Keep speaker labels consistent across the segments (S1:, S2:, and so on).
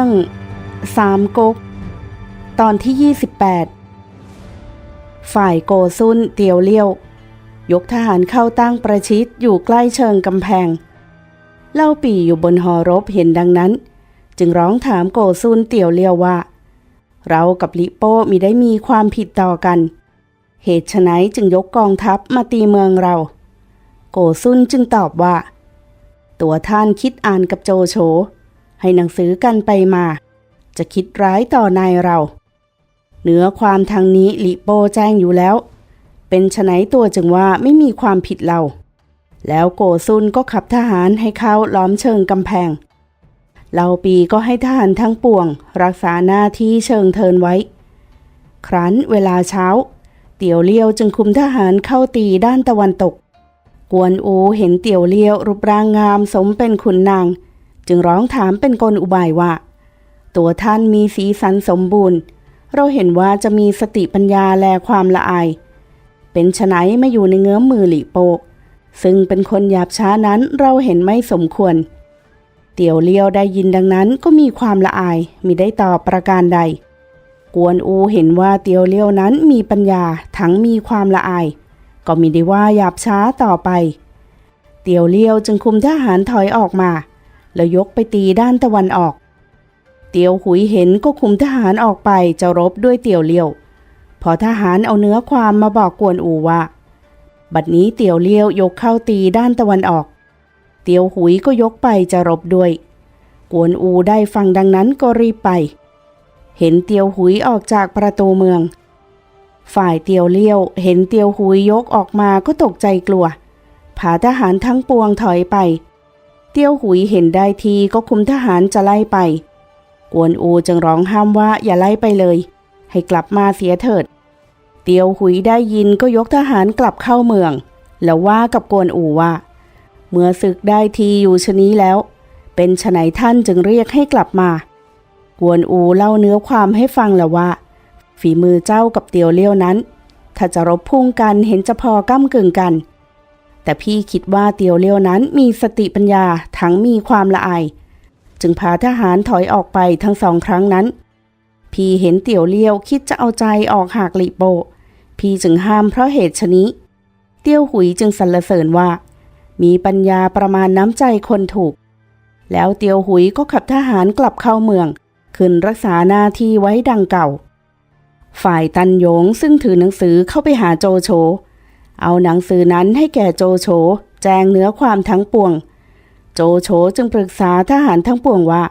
S1: รื่องสามก๊ก ตอนที่ 28 ฝ่ายโกซุนเตียวเลี้ยว ยกทหารเข้าตั้งประชิดอยู่ใกล้เชิงกำแพง เล่าปีอยู่บนหอรบเห็นดังนั้น จึงร้องถามโกซุนเตียวเลี้ยวว่า เรากับลิโป้มีได้มีความผิดต่อกัน เหตุไฉนจึงยกกองทัพมาตีเมืองเรา โกซุนจึงตอบว่า ตัวท่านคิดอ่านกับโจโฉ ให้หนังสือกันไปมา จะคิดร้ายต่อนายเราเนื้อความทางนี้ลิโปแจ้งอยู่แล้ว เป็นไฉนตัวจึงว่าไม่มีความผิดเรา แล้วโกซุนก็ขับทหารให้เข้าล้อมเชิงกำแพงเราปีก็ให้ทหารทั้งปวง รักษาหน้าที่เชิงเทินไว้ ครั้นเวลาเช้า เตียวเลี้ยวจึงคุมทหารเข้าตีด้านตะวันตก กวนอูเห็นเตียวเลี้ยวรูปร่างงามสมเป็นขุนนาง จึงร้องถามเป็นกลอุบายว่า ตัวท่านมีสีสันสมบูรณ์ เราเห็นว่าจะมีสติปัญญาแลความละอาย เป็นไฉนไม่อยู่ในเงื้อมมือหลีโปก ซึ่งเป็นคนหยาบช้านั้นเราเห็นไม่สมควร เตี่ยวเลี้ยวได้ยินดังนั้นก็มีความละอายมิได้ตอบประการใด กวนอูเห็นว่าเตียวเลี้ยวนั้นมีปัญญาทั้งมีความละอาย ก็มิได้ว่าหยาบช้าต่อไป เตียวเลี้ยวจึงคุมทหารถอยออกมา แล้วยกไปตีด้านตะวันออก เตียวหุยเห็นก็คุมทหารออกไปจะรบด้วยเตียวเลี้ยว พอทหารเอาเนื้อความมาบอกกวนอูว่า บัดนี้เตียวเลี้ยวยกเข้าตีด้านตะวันออก เตียวหุยก็ยกไปจะรบด้วย กวนอูได้ฟังดังนั้นก็รีบไป เห็นเตียวหุยออกจากประตูเมือง ฝ่ายเตียวเลี้ยว เห็นเตียวหุยยกออกมาก็ตกใจกลัวผาทหารทั้งปวงถอยไป เตียวหุยเห็นได้ทีก็คุมทหารจะไล่ไป กวนอูจึงร้องห้ามว่าอย่าไล่ไปเลย ให้กลับมาเสียเถิด เตียวหุยได้ยินก็ยกทหารกลับเข้าเมือง แล้วว่ากับกวนอูว่า เมื่อศึกได้ทีอยู่ชะนี้แล้ว เป็นไนท่านจึงเรียกให้กลับมา กวนอูเล่าเนื้อความให้ฟังแล้วว่า ฝีมือเจ้ากับเตียวเลี้ยวนั้น ถ้าจะรบพุ่งกันเห็นจะพอก้ากึ่งกัน แต่พี่คิดว่าเตียวเลี้ยวนั้นมีสติปัญญาทั้งมีความละอาย จึงพาทหารถอยออกไปทั้งสองครั้งนั้น พี่เห็นเตียวเลี้ยวคิดจะเอาใจออกหากหลีโป พี่จึงห้ามเพราะเหตุชนี้ เตียวหุยจึงสรรเสริญว่า มีปัญญาประมาณน้ำใจคนถูก แล้วเตียวหุยก็ขับทหารกลับเข้าเมือง ขึ้นรักษาหน้าที่ไว้ดังเก่า ฝ่ายตันหยงซึ่งถือหนังสือเข้าไปหาโจโฉ เอาหนังสือนั้นให้แก่โจโฉแจงเนื้อความทั้งปวง โจโฉจึงปรึกษาทหารทั้งปวงว่า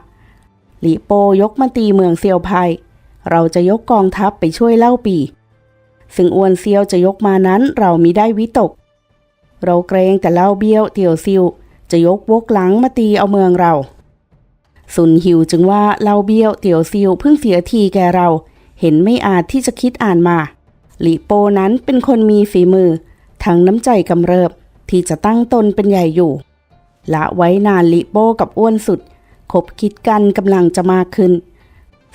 S1: หลีโปยกมาตีเมืองเซียวไพเราจะยกกองทัพไปช่วยเล่าปีซึ่งอวนเซียวจะยกมานั้นเรามิได้วิตก เราเกรงแต่เล่าเบี้ยวเตียวซิวจะยกวกหลังมาตีเอาเมืองเรา สุนหิวจึงว่าเล่าเบี้ยวเตียวซิวเพิ่งเสียทีแกเรา เห็นไม่อาจที่จะคิดอ่านมา หลีโปนั้นเป็นคนมีฝีมือ ทั้งน้ำใจกำเริบที่จะตั้งตนเป็นใหญ่อยู่ละไว้นานลีโปกับอ้วนสุด คบคิดกันกำลังจะมากขึ้น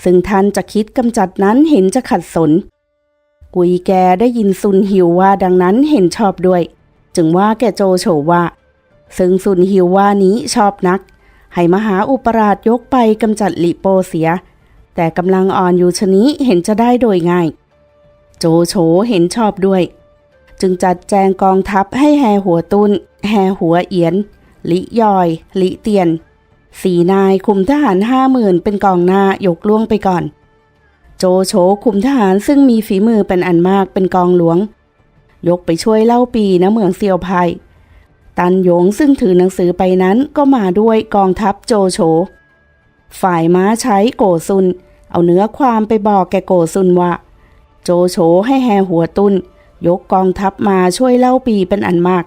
S1: ซึ่งท่านจะคิดกำจัดนั้นเห็นจะขัดสน กุยแกได้ยินซุนหิวว่าดังนั้นเห็นชอบด้วย จึงว่าแกโจโฉว่า ซึ่งซุนหิวว่านี้ชอบนัก ให้มหาอุปราชยกไปกำจัดลิโปเสีย แต่กำลังอ่อนอยู่ชะนี้เห็นจะได้โดยง่าย โจโฉเห็นชอบด้วย จึงจัดแจงกองทัพให้แห่หัวตุนแห่หัวเอียน ลิยอย ลิเตียน สี่นายคุมทหารห้าหมื่นเป็นกองหน้ายกล่วงไปก่อน โจโฉคุมทหารซึ่งมีฝีมือเป็นอันมากเป็นกองหลวง ยกไปช่วยเล่าปีนะเมืองเซียวไพตันหยงซึ่งถือหนังสือไปนั้นก็มาด้วยกองทัพโจโฉ ฝ่ายม้าใช้โกซุน เอาเนื้อความไปบอกแกโกซุนว่า โจโฉให้แห่หัวตุน ยกกองทัพมาช่วยเล่าปีเป็นอันมาก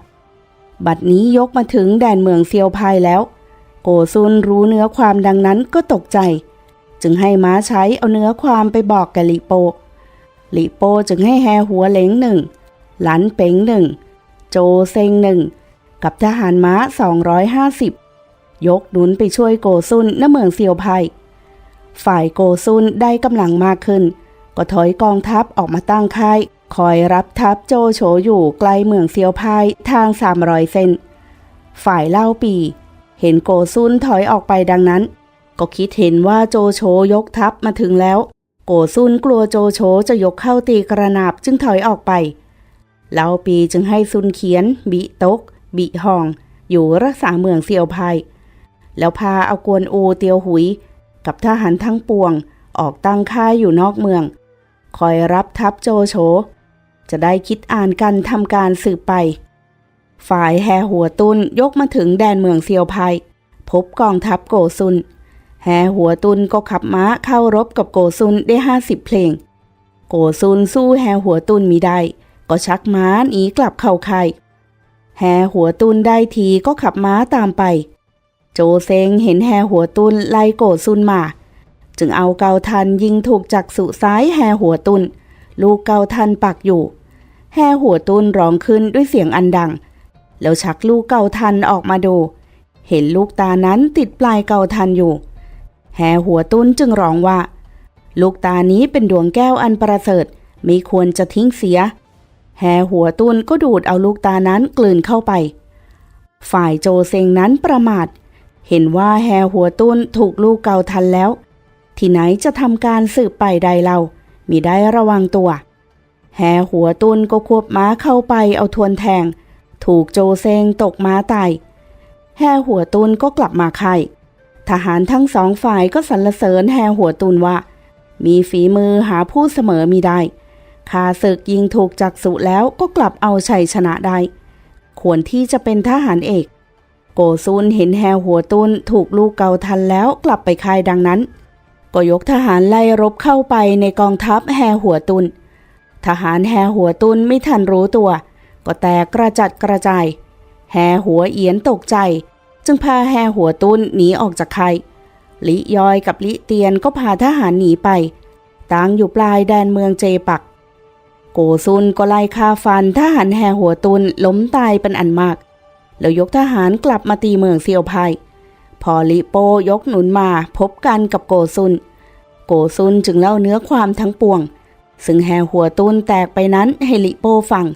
S1: บัดนี้ยกมาถึงแดนเมืองเซียวไพแล้ว โกซุนรู้เนื้อความดังนั้นก็ตกใจ จึงให้ม้าใช้เอาเนื้อความไปบอกแกลิโปลิโปจึงให้แห่หัวเหลงหนึ่ง หลันเป๋งหนึ่ง โจเซงหนึ่ง กับทหารม้า 250 ยกหนุนไปช่วยโกซุนณเมืองเซียวไพฝ่ายโกซุนได้กำลังมากขึ้น ก็ถอยกองทัพออกมาตั้งค่าย คอยรับทัพโจโฉอยู่ไกลเมืองเซียวไพทาง 300 เซนฝ่ายเล่าปี เห็นโกซุนถอยออกไปดังนั้น ก็คิดเห็นว่าโจโฉยกทัพมาถึงแล้ว โกซุนกลัวโจโฉจะยกเข้าตีกระนาบจึงถอยออกไป เล่าปีจึงให้ซุนเขียน บิตก บิหอง อยู่รักษาเมืองเซียวไพแล้วพาเอากวนอูเตียวหุย กับทหารทั้งปวงออกตั้งค่ายอยู่นอกเมือง คอยรับทัพโจโฉ จะได้คิดอ่านกันทำการสืบไป ฝ่ายแฮหัวตุนยกมาถึงแดนเมืองเซียวไพพบกองทัพโกซุน แฮหัวตุนก็ขับม้าเข้ารบกับโกซุนได้ห้าสิบเพลง โกซุนสู้แฮหัวตุนมีได้ก็ชักม้าหนีกลับเข้าค่ายแฮหัวตุนได้ทีก็ขับม้าตามไป โจเซงเห็นแฮหัวตุนไล่โกซุนมา จึงเอาเกาทันยิงถูกจักสุซ้ายแฮหัวตุน ลูกเกาทันปักอยู่ แฮหัวตุนร้องขึ้นด้วยเสียงอันดัง แล้วชักลูกเก่าทันออกมาดู เห็นลูกตานั้นติดปลายเก่าทันอยู่แฮหัวตุนจึงร้องว่า ลูกตานี้เป็นดวงแก้วอันประเสริฐไม่ควรจะทิ้งเสียแฮหัวตุนก็ดูดเอาลูกตานั้นกลืนเข้าไป ฝ่ายโจเซงนั้นประมาท เห็นว่าแฮหัวตุนถูกลูกเก่าทันแล้ว ที่ไหนจะทำการสืบไปใดเรามีได้ระวังตัว แฮหัวตุนก็ควบม้าเข้าไปเอาทวนแทง ถูกโจเซงตกม้าตายแฮหัวตุนก็กลับมาค่ายทหารทั้งสองฝ่ายก็สรรเสริญแฮหัวตุนว่า มีฝีมือหาผู้เสมอมีได้ข้าศึกยิงถูกจักสุแล้วก็กลับเอาชัยชนะได้ ควรที่จะเป็นทหารเอก โกซุนเห็นแฮหัวตุนถูกลูกเกาทันแล้วกลับไปคายดังนั้น ก็ยกทหารไล่รบเข้าไปในกองทัพแฮหัวตุน ทหารแฮหัวตุนไม่ทันรู้ตัว ก็แตกกระจัดกระจายแฮหัวเอียนตกใจ จึงพาแฮหัวตุนหนีออกจากค่ายลิยอยกับลิเตียนก็พาทหารหนีไปตั้งอยู่ปลายแดนเมืองเจปัก โกซุนก็ไล่ฆ่าฟันทหารแฮหัวตุนล้มตายเป็นอันมาก แล้วยกทหารกลับมาตีเมืองเซียวไพพอลิโปยกหนุนมาพบกันกับโกซุน โกซุนจึงเล่าเนื้อความทั้งปวง ซึ่งแฮหัวตุนแตกไปนั้นให้ลิโปฟัง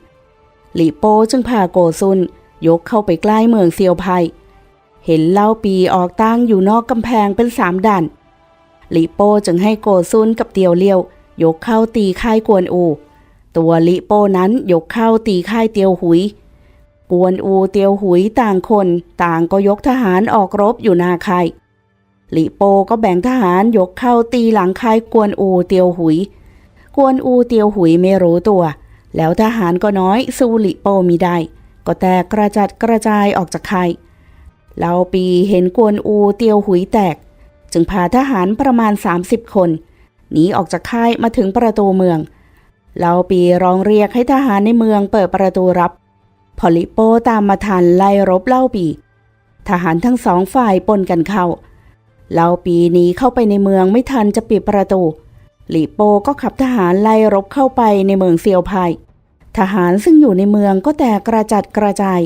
S1: ลิโปจึงพาโกซุนยกเข้าไปใกล้เมืองเซียวไพเห็นเล่าปีออกตั้งอยู่นอกกำแพงเป็นสามด่านลิโปจึงให้โกซุนกับเตียวเลียวยกเข้าตีค่ายกวนอู ตัวลิโปนั้นยกเข้าตีค่ายเตียวหุย กวนอูเตียวหุยต่างคนต่างก็ยกทหารออกรบอยู่หนาค่ายลิโปก็แบ่งทหารยกเข้าตีหลังค่ายกวนอูเตียวหุย กวนอูเตียวหุยไม่รู้ตัว แล้วทหารก็น้อยสู้ลิโปมีได้ ก็แตกกระจัดกระจายออกจากค่ายเล่าปีเห็นกวนอูเตียวหุยแตก จึงพาทหารประมาณ 30 คนหนีออกจากค่ายมาถึงประตูเมืองเล่าปีร้องเรียกให้ทหารในเมืองเปิดประตูรับพอลิโปตามมาทันไล่รบเล่าปี ทหารทั้งสองฝ่ายปนกันเข้าเล่าปีหนีเข้าไปในเมืองไม่ทันจะปิดประตู ลิโปก็ขับทหารไล่รบเข้าไปในเมืองเซียวไพทหารซึ่งอยู่ในเมืองก็แตกกระจัดกระจาย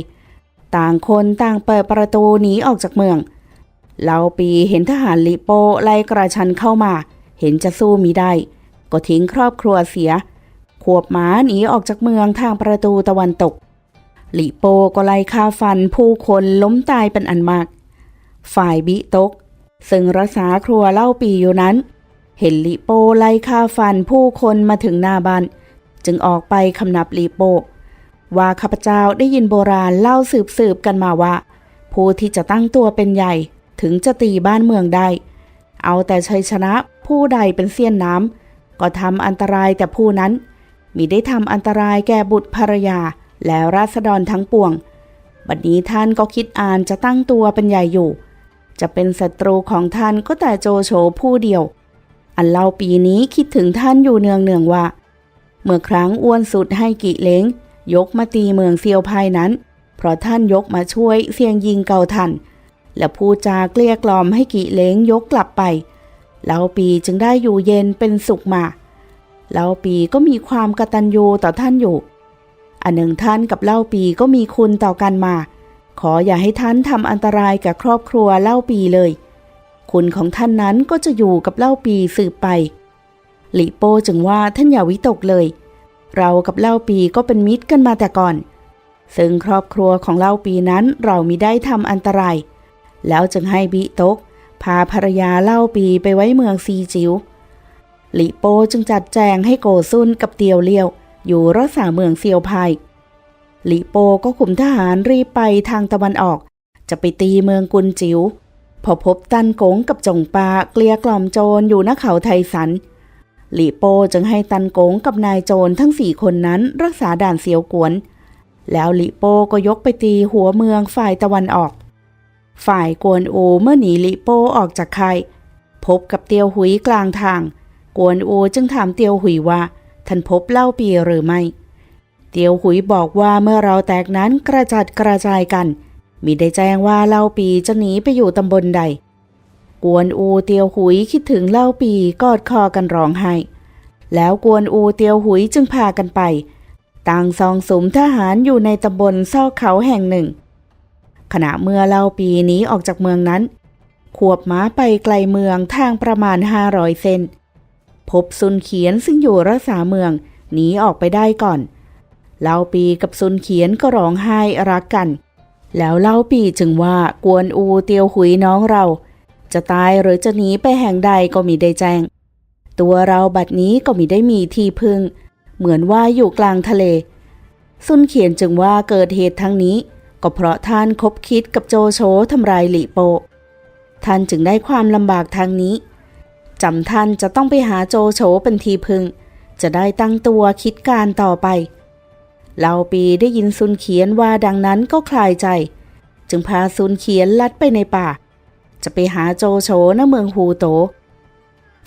S1: ต่างคนต่างเปิดประตูหนีออกจากเมืองเล่าปีเห็นทหารลิโปไล่กระชันเข้ามา เห็นจะสู้มิได้ ก็ทิ้งครอบครัวเสีย ขวบหมาหนีออกจากเมืองทางประตูตะวันตกลิโปก็ไล่ฆ่าฟันผู้คนล้มตายเป็นอันมาก ฝ่ายบิตก ซึ่งรักษาครัวเล่าปีอยู่นั้น เห็นลิโปไล่ฆ่าฟันผู้คนมาถึงหน้าบ้าน จึงออกไปคำนับลิโป ว่าข้าพเจ้าได้ยินโบราณเล่าสืบสืบกันมาว่า ผู้ที่จะตั้งตัวเป็นใหญ่ถึงจะตีบ้านเมืองได้ เอาแต่ชัยชนะผู้ใดเป็นเสี้ยนน้ำก็ทำอันตรายแต่ผู้นั้น มิได้ทำอันตรายแก่บุตรภรรยาและราษฎรทั้งปวง บัดนี้ท่านก็คิดอ่านจะตั้งตัวเป็นใหญ่อยู่ จะเป็นศัตรูของท่านก็แต่โจโฉผู้เดียว อันเล่าปีนี้คิดถึงท่านอยู่เนืองเนืองๆว่า เมื่อครั้งอ้วนสุดให้กิเล้ง ยกมาตีเมืองเซียวภายนั้น เพราะท่านยกมาช่วยเสียงยิงเกาทัน และพูดจาเกลี้ยกล่อมให้กิเล้งยกกลับไปเล่าปีจึงได้อยู่เย็นเป็นสุขมาเล่าปีก็มีความกตัญญูต่อท่านอยู่ อันหนึ่งท่านกับเล่าปีก็มีคุณต่อกันมา ขออย่าให้ท่านทำอันตรายกับครอบครัวเล่าปีเลย คุณของท่านนั้นก็จะอยู่กับเล่าปีสืบไปหลิโป้จึงว่าท่านอย่าวิตกเลย เรากับเล่าปีก็เป็นมิตรกันมาแต่ก่อน ซึ่งครอบครัวของเล่าปีนั้นเรามิได้ทำอันตราย แล้วจึงให้บิตก พาภรรยาเล่าปีไปไว้เมืองซีจิวหลิโป้จึงจัดแจงให้โกซุนกับเตียวเลียว อยู่รักษาเมืองเซียวไพหลิโป้ก็ขุมทหารรีบไปทางตะวันออก จะไปตีเมืองกุนจิ๋ว พอพบตันกงกับจงปาเกลียกล่อมโจรอยู่ณเขาไทสันหลีโปจึงให้ตันกงกับนายโจรทั้งสี่คนนั้นรักษาด่านเสียวกวน แล้วหลีโปก็ยกไปตีหัวเมืองฝ่ายตะวันออก ฝ่ายกวนอูเมื่อหนีหลีโปออกจากค่ายพบกับเตียวหุยกลางทาง กวนอูจึงถามเตียวหุยว่าท่านพบเล่าปีหรือไม่ เตียวหุยบอกว่าเมื่อเราแตกนั้นกระจัดกระจายกัน มีได้แจ้งว่าเล่าปีจะหนีไปอยู่ตำบลใด กวนอูเตียวหุยคิดถึงเล่าปีกอดคอกันร้องไห้ แล้วกวนอูเตียวหุยจึงพากันไป ต่างซองสมทหารอยู่ในตำบลซอกเขาแห่งหนึ่ง ขณะเมื่อเล่าปีหนี้ออกจากเมืองนั้น ขวบม้าไปไกลเมืองทางประมาณ500เซนพบซุนเขียนซึ่งอยู่รักษาเมืองหนีออกไปได้ก่อนเล่าปีกับซุนเขียนก็ร้องไห้รักกัน แล้วเล่าปีจึงว่ากวนอูเตียวหุยน้องเรา จะตายหรือจะหนีไปแห่งใดก็มีได้แจ้ง ตัวเราบัดนี้ก็มีได้มีที่พึ่ง เหมือนว่าอยู่กลางทะเล ซุนเขียนจึงว่าเกิดเหตุทั้งนี้ ก็เพราะท่านคบคิดกับโจโฉทำลายหลีโป ท่านจึงได้ความลำบากทางนี้จำท่านจะต้องไปหาโจโฉเป็นทีพึ่งจะได้ตั้งตัวคิดการต่อไป เล่าปีได้ยินซุนเขียนว่าดังนั้นก็คลายใจ จึงพาซุนเขียนลัดไปในป่า จะไปหาโจโฉณเมืองฮูโต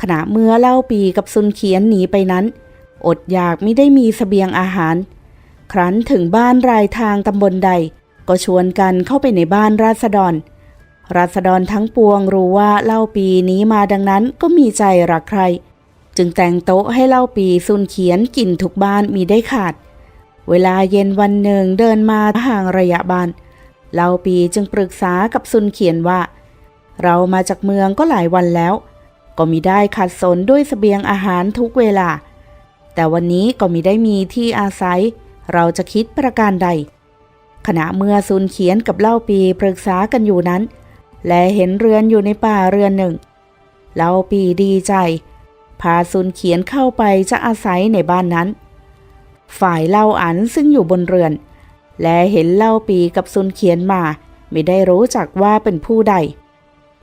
S1: ขณะเมื่อเล่าปีกับซุนเขียนหนีไปนั้น อดอยากไม่ได้มีสเสบียงอาหาร ครั้นถึงบ้านรายทางตำบลใด ก็ชวนกันเข้าไปในบ้านราษฎร ราษฎรทั้งปวงรู้ว่าเล่าปีนี้มาดังนั้นก็มีใจรักใคร จึงแต่งโต๊ะให้เล่าปีซุนเขียนกินทุกบ้านมีได้ขาด เวลาเย็นวันหนึ่งเดินมาห่างระยะบ้านเล่าปีจึงปรึกษากับซุนเขียนว่า เรามาจากเมืองก็หลายวันแล้ว ก็มีได้ขัดสนด้วยสเสบียงอาหารทุกเวลา แต่วันนี้ก็มีได้มีที่อาศัย เราจะคิดประการใด ขณะเมื่อซุนเขียนกับเล่าปีปรึกษากันอยู่นั้น และเห็นเรือนอยู่ในป่าเรือนหนึ่ง เล่าปีดีใจ พาซุนเขียนเข้าไปจะอาศัยในบ้านนั้น ฝ่ายเล่าอันซึ่งอยู่บนเรือน และเห็นเล่าปีกับซุนเขียนมา ไม่ได้รู้จักว่าเป็นผู้ใด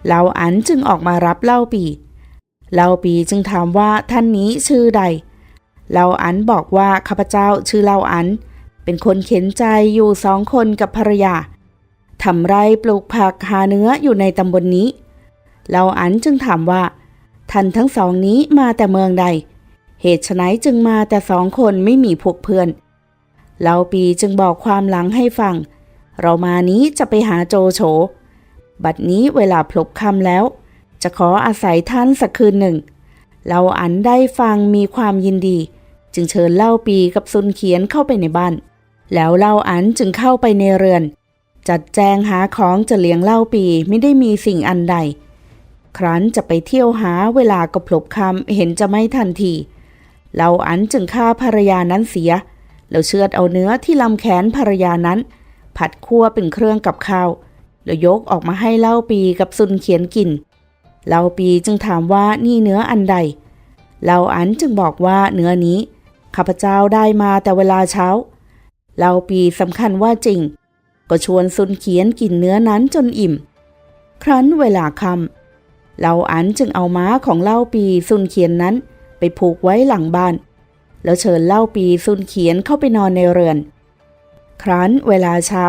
S1: เล่าอันจึงออกมารับเล่าปี เล่าปีจึงถามว่าท่านนี้ชื่อใด เล่าอันบอกว่าข้าพเจ้าชื่อเล่าอัน เป็นคนเข็นใจอยู่สองคนกับภรรยาทำไรปลูกผักหาเนื้ออยู่ในตำบลนนี้ เล่าอันจึงถามว่าท่านทั้งสองนี้มาแต่เมืองใด เหตุไฉนจึงมาแต่สองคนไม่มีพวกเพื่อนเล่าปีจึงบอกความหลังให้ฟัง เรามานี้จะไปหาโจโฉ บัดนี้เวลาพลบคำแล้ว จะขออาศัยท่านสักคืนหนึ่ง เราอันได้ฟังมีความยินดี จึงเชิญเล่าปีกับซุนเขียนเข้าไปในบ้าน แล้วเล่าอันจึงเข้าไปในเรือน จัดแจงหาของจะเลี้ยงเล่าปีไม่ได้มีสิ่งอันใด ครั้นจะไปเที่ยวหาเวลาก็พลบคำเห็นจะไม่ทันที เล่าอันจึงฆ่าภรรยานั้นเสีย แล้วเชือดเอาเนื้อที่ลำแขนภรรยานั้น ผัดคั่วเป็นเครื่องกับข้าว แล้วยกออกมาให้เล่าปีกับซุนเขียนกิน เล่าปีจึงถามว่านี่เนื้ออันใดเล่าอันจึงบอกว่าเนื้อนี้ ข้าพเจ้าได้มาแต่เวลาเช้า เล่าปีสำคัญว่าจริง ก็ชวนซุนเขียนกินเนื้อนั้นจนอิ่ม ครั้นเวลาค่ำเล่าอันจึงเอาม้าของเล่าปีซุนเขียนนั้น ไปผูกไว้หลังบ้าน แล้วเชิญเล่าปีซุนเขียนเข้าไปนอนในเรือน ครั้นเวลาเช้า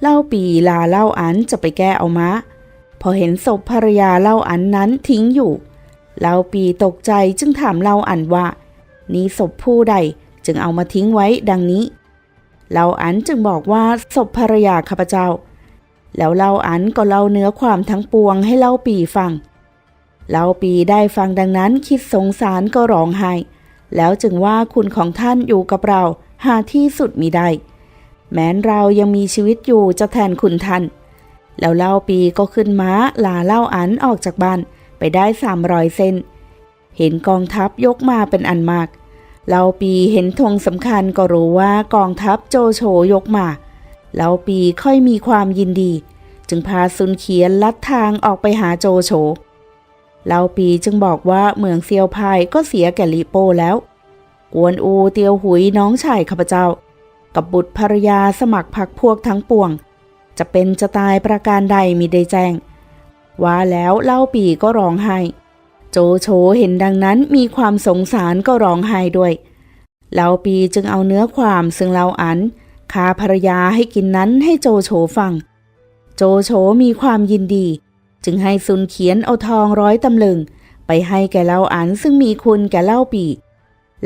S1: เล่าปีลาเล่าอันจะไปแก้เอาม้า พอเห็นศพภรรยาเล่าอันนั้นทิ้งอยู่ เล่าปีตกใจจึงถามเล่าอันว่า นี้ศพผู้ใดจึงเอามาทิ้งไว้ดังนี้เล่าอันจึงบอกว่าศพภรรยาข้าพเจ้า แล้วเล่าอันก็เล่าเนื้อความทั้งปวงให้เล่าปีฟัง เล่าปีได้ฟังดังนั้นคิดสงสารก็ร้องไห้ แล้วจึงว่าคุณของท่านอยู่กับเราหาที่สุดมิได้ แม้นเรายังมีชีวิตอยู่จะแทนคุณท่าน แล้วเล่าปีก็ขึ้นม้าลาเล่าอันออกจากบ้านไปได้สามรอยเส้น เห็นกองทัพยกมาเป็นอันมากเล่าปีเห็นธงสำคัญก็รู้ว่ากองทัพโจโฉยกมาเล่าปีค่อยมีความยินดี จึงพาซุนเขียนลัดทางออกไปหาโจโฉ เล่าปีจึงบอกว่าเมืองเซียวพายก็เสียแก่ลิโป้แล้ว กวนอูเตียวหุยน้องชายข้าพเจ้า กับบุตรภรรยาสมัครพักพวกทั้งปวง จะเป็นจะตายประการใดมีได้แจ้ง ว่าแล้วเล่าปีก็ร้องไห้ โจโฉเห็นดังนั้นมีความสงสารก็ร้องไห้ด้วยเล่าปีจึงเอาเนื้อความซึ่งเล่าอันคาภรรยาให้กินนั้นให้โจโฉฟัง โจโฉมีความยินดี จึงให้ซุนเขียนเอาทองร้อยตำลึง ไปให้แก่เล่าอันซึ่งมีคุณแก่เล่าปี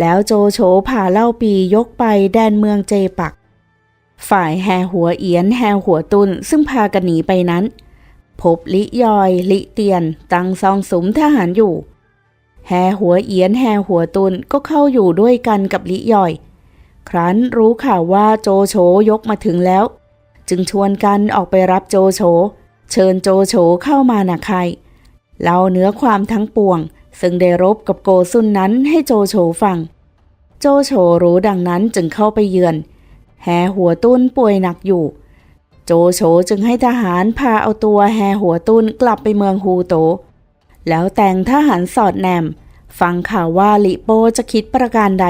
S1: แล้วโจโฉพาเล่าปียกไปแดนเมืองเจปัก ฝ่ายแห่หัวเอียนแห่หัวตุนซึ่งพากันหนีไปนั้น พบลิยอย ลิเตียน ตังซองสมทหารอยู่ แห่หัวเอียนแห่หัวตุนก็เข้าอยู่ด้วยกันกับลิยอย ครั้นรู้ข่าวว่าโจโฉยกมาถึงแล้ว จึงชวนกันออกไปรับโจโฉ เชิญโจโฉเข้ามานาใครเล่าเนื้อความทั้งปวง ซึ่งได้รบกับโกซุนนั้นให้โจโฉฟัง โจโฉรู้ดังนั้นจึงเข้าไปเยือน แห่หัวตุ้นป่วยหนักอยู่ โจโฉจึงให้ทหารพาเอาตัวแห่หัวตุ้นกลับไปเมืองฮูโต แล้วแต่งทหารสอดแนม ฟังข่าวว่าลิโปจะคิดประการใด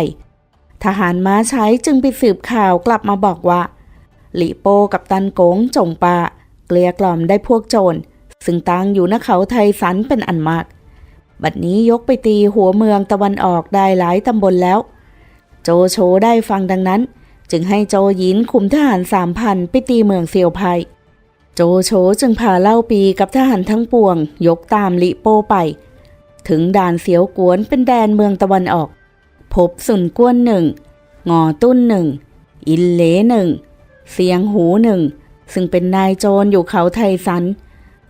S1: ทหารม้าใช้จึงไปสืบข่าวกลับมาบอกว่าลิโปกับตันโกงจงปา เกลียกล่อมได้พวกโจร ซึ่งตั้งอยู่ณเขาไทยสันเป็นอันมาก บัดนี้ยกไปตีหัวเมืองตะวันออกได้หลายตำบลแล้ว โจโฉได้ฟังดังนั้น จึงให้โจยินคุมทหารสามพันไปตีเมืองเซียวไพโจโฉจึงพาเล่าปีกับทหารทั้งปวง ยกตามลิโปไป ถึงด่านเสียวกวนเป็นแดนเมืองตะวันออก พบสุนกวนหนึ่งงอตุ้นหนึ่งอินเลหนึ่งเสียงหูหนึ่ง ซึ่งเป็นนายโจรอยู่เขาไทยสัน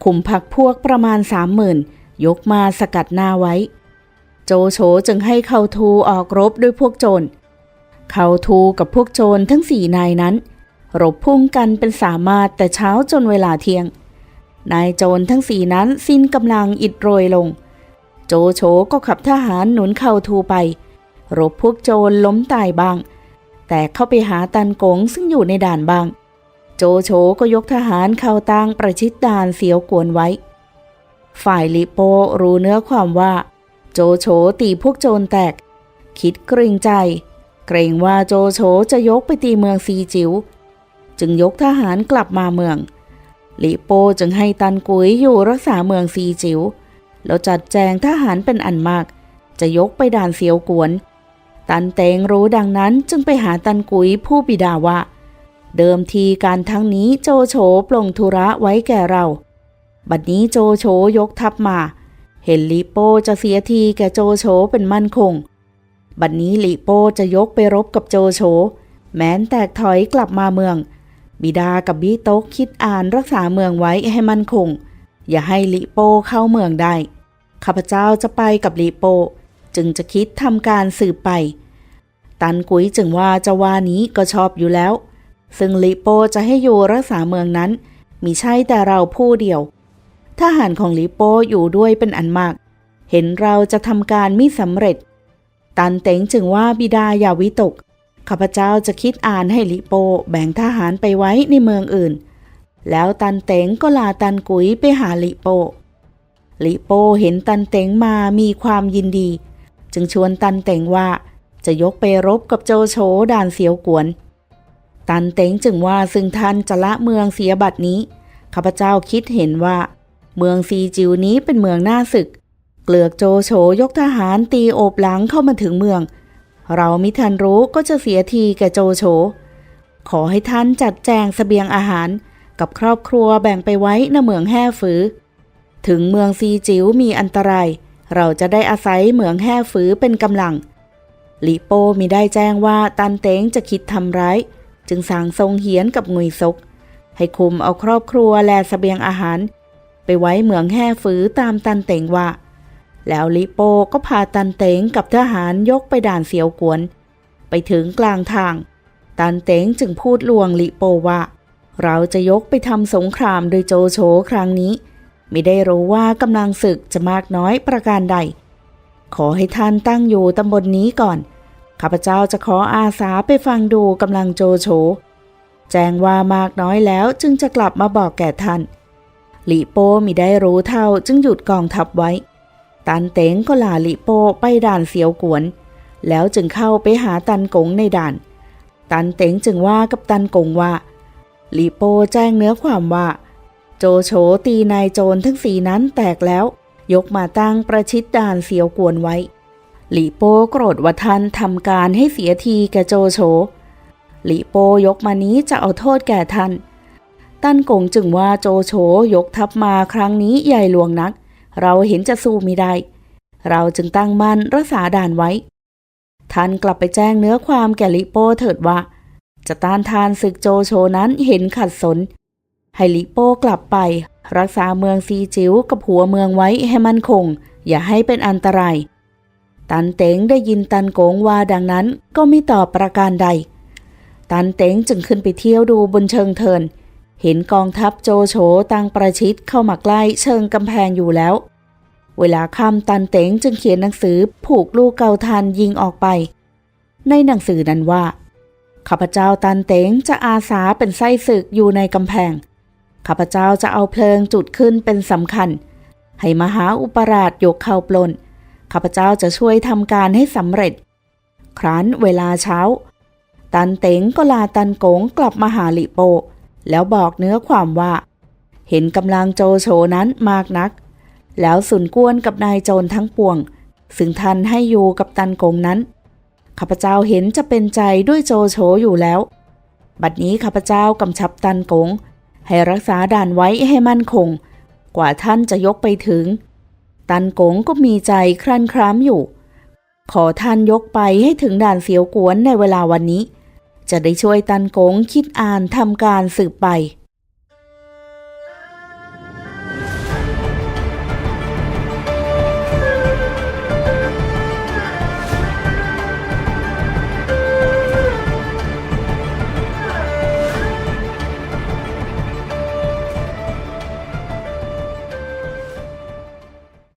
S1: ขุมพักพวกประมาณสามหมื่นยกมาสกัดหน้าไว้ โจโฉจึงให้เขาทูออกรบด้วยพวกโจรเขาทูกับพวกโจรทั้งสี่นายนั้น รบพุ่งกันเป็นสามารถแต่เช้าจนเวลาเที่ยง นายโจรทั้งสี่นั้นสิ้นกำลังอิดโรยลง โจโฉก็ขับทหารหนุนเขาทูไป รบพวกโจรล้มตายบ้าง แต่เข้าไปหาตันกงซึ่งอยู่ในด่านบ้าง โจโฉก็ยกทหารเข้าตั้งประชิดด่านเสียวกวนไว้ ฝ่ายลิโปรู้เนื้อความว่า โจโฉตีพวกโจรแตก คิดเกรงใจ เกรงว่าโจโฉจะยกไปตีเมืองซีจิว๋วจึงยกทหารกลับมาเมืองลิโปจึงให้ตันกุยอยู่รักษาเมืองซีจิว๋วแล้วจัดแจงทหารเป็นอันมาก จะยกไปด่านเสียวกวน ตันเตงรู้ดังนั้นจึงไปหาตันกุยผู้บิดาว่า เดิมทีการทั้งนี้โจโฉปลงธุระไว้แก่เรา บัดนี้โจโฉยกทัพมา เห็นลิโปจะเสียทีแก่โจโฉเป็นมั่นคง บัดนี้ลิโปจะยกไปรบกับโจโฉแม้นแตกถอยกลับมาเมือง บิดากับบิโต๊กคิดอ่านรักษาเมืองไว้ให้มั่นคง อย่าให้ลิโปเข้าเมืองได้ ข้าพเจ้าจะไปกับลิโปจึงจะคิดทำการสืบไป ตันกุ้ยจึงว่าจะว่านี้ก็ชอบอยู่แล้ว ซึ่งลิโปจะให้อยู่รักษาเมืองนั้นมีใช่แต่เราผู้เดียวทหารของลิโปอยู่ด้วยเป็นอันมาก เห็นเราจะทำการไมิสำเร็จ ตันเต็งจึงว่าบิดาอย่าวิตก ข้าพเจ้าจะคิดอ่านให้ลิโปแบ่งทหารไปไว้ในเมืองอื่น แล้วตันเต็งก็ลาตันกุ๋ยไปหาลิโป ลิโปเห็นตันเต็งมามีความยินดี จึงชวนตันเต็งว่าจะยกไปรบกับโจโฉด่านเสียวกวน ตันเต็งจึงว่าซึ่งท่านจะละเมืองเสียบัดนี้ ข้าพเจ้าคิดเห็นว่า เมืองซีจิวนี้เป็นเมืองหน้าศึก เกลือกโจโฉยกทหารตีโอบหลังเข้ามาถึงเมือง เรามิทันรู้ก็จะเสียทีแก่โจโฉ ขอให้ท่านจัดแจงเสบียงอาหารกับครอบครัวแบ่งไปไว้ในเมืองแห่ฝือ ถึงเมืองซีจิ๋วมีอันตราย เราจะได้อาศัยเมืองแห่ฝือเป็นกำลัง ลิโปมีได้แจ้งว่าตันเต็งจะคิดทำร้าย จึงสั่งทรงเหียนกับงุยซก ให้คุมเอาครอบครัวและเสบียงอาหาร ไปไว้เมืองแห่ฝือตามตันเต็งว่า แล้วลิโปก็พาตันเต็งกับทหารยกไปด่านเสียวกวน ไปถึงกลางทาง ตันเต็งจึงพูดลวงลิโปว่า เราจะยกไปทำสงครามโดยโจโฉครั้งนี้ ไม่ได้รู้ว่ากำลังศึกจะมากน้อยประการใด ขอให้ท่านตั้งอยู่ตำบลนนี้ก่อน ข้าพเจ้าจะขออาสาไปฟังดูกำลังโจโฉแจ้งว่ามากน้อยแล้วจึงจะกลับมาบอกแก่ท่านหลีโป้มิได้รู้เท่าจึงหยุดกองทัพไว้ ตันเต็งก็ลาหลีโป้ไปด่านเสียวกวน แล้วจึงเข้าไปหาตันกงในด่าน ตันเต็งจึงว่ากับตันกงว่าหลีโป้แจ้งเนื้อความว่า โจโฉตีนายโจรทั้งสีนั้นแตกแล้ว ยกมาตั้งประชิดด่านเสียวกวนไว้ หลีโป้โกรธว่าท่านทำการให้เสียทีแกโจโฉหลีโป้ยกมานี้จะเอาโทษแก่ท่านตั้นกงจึงว่าโจโฉยกทัพมาครั้งนี้ใหญ่หลวงนัก เราเห็นจะสู้ไม่ได้ เราจึงตั้งมั่นรักษาด่านไว้ ท่านกลับไปแจ้งเนื้อความแก่ลิโป้เถิดว่า จะต้านทานศึกโจโฉนั้นเห็นขัดสน ให้ลิโป้กลับไป รักษาเมืองซีจิ๋วกับหัวเมืองไว้ให้มั่นคง อย่าให้เป็นอันตราย ตันเต็งได้ยินตันโกงว่าดังนั้นก็ไม่ตอบประการใด ตันเต็งจึงขึ้นไปเที่ยวดูบนเชิงเทิน เห็นกองทัพโจโฉตั้งประชิดเข้ามาใกล้เชิงกำแพงอยู่แล้ว เวลาค่ำตันเต็งจึงเขียนหนังสือผูกลูกเกาทันยิงออกไป ในหนังสือนั้นว่าข้าพเจ้าตันเต็งจะอาสาเป็นไส้ศึกอยู่ในกำแพงข้าพเจ้าจะเอาเพลิงจุดขึ้นเป็นสำคัญ ให้มหาอุปราชยกเข้าปลน ข้าพเจ้าจะช่วยทำการให้สำเร็จ ครั้นเวลาเช้า ตันเต็งก็ลาตันโกงกลับมาหาลิโป แล้วบอกเนื้อความว่า เห็นกำลังโจโฉนั้นมากนัก แล้วสุนกวนกับนายโจรทั้งปวง ซึ่งท่านให้อยู่กับตันโกงนั้นข้าพเจ้าเห็นจะเป็นใจด้วยโจโฉอยู่แล้ว บัดนี้ข้าพเจ้ากำชับตันโกงให้รักษาด่านไว้ให้มั่นคง กว่าท่านจะยกไปถึง ตันโกงก็มีใจครั่นคร้ามอยู่ ขอท่านยกไปให้ถึงด่านเสียวกวนในเวลาวันนี้ จะได้ช่วยตันโกงคิดอ่านทำการสืบไป